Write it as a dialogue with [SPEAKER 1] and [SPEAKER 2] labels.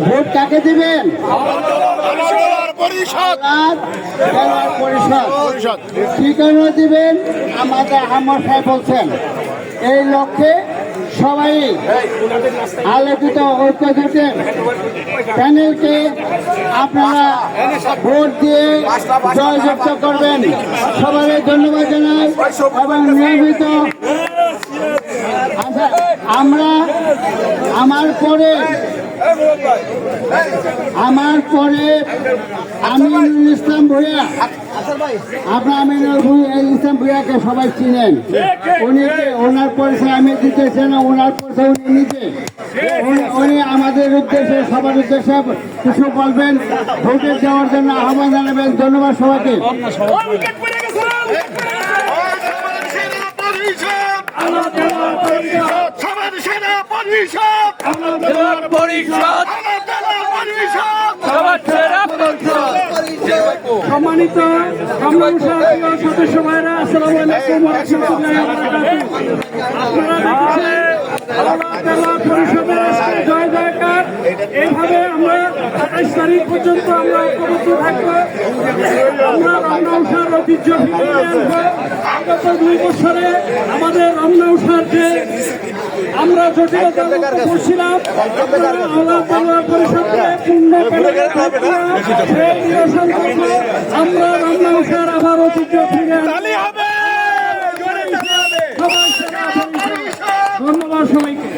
[SPEAKER 1] Vote কাকে দিবেন?
[SPEAKER 2] পরিষদ।
[SPEAKER 1] ঠিকানা দিবেন আমাদের আমার সাহেব বলছেন। এই লক্ষ্যে সবাই আলোচিত ঐক্য জোটের প্যানেলকে আপনারা ভোট দিয়ে জয়যুক্ত করবেন। সবাই ধন্যবাদ জানাই এবং নিয়মিত আচ্ছা, আমরা আমার পরে আমার পরে আমিনুল ইসলাম ভূঁইয়া আপনার আমিনুল ইসলাম ভূঁইয়াকে সবাই চিনেন। উনি ওনার পরিচয় আমি দিতেছি ওনার পরিচয় উনি নিজে। উনি- আমাদের উদ্দেশ্যে, সবার উদ্দেশ্যে কিছু বলবেন ভোটে যাওয়ার জন্য আহ্বান জানাবেন। ধন্যবাদ সবাইকে।
[SPEAKER 2] সমাজ সেনা পরিষদ।
[SPEAKER 3] পরিষদ।
[SPEAKER 4] সম্মানিত সদস্য ভাইরা আসসালামু আলাইকুম পরিষদের আজকে জয় জয়কার এইভাবে আমরা আঠাশ তারিখ পর্যন্ত আমরা ঐক্যবদ্ধ থাকব আমরা রমনা উষার ঐতিহ্য ফিরিয়ে আনব দুই বছরে আমাদের রমনা উষার যে আমরা জটিলতার করছিলাম। আপনারা পরিষদকে পূর্ণ আমরা আবার ঐতিহ্য ফিরে। ধন্যবাদ সবাইকে।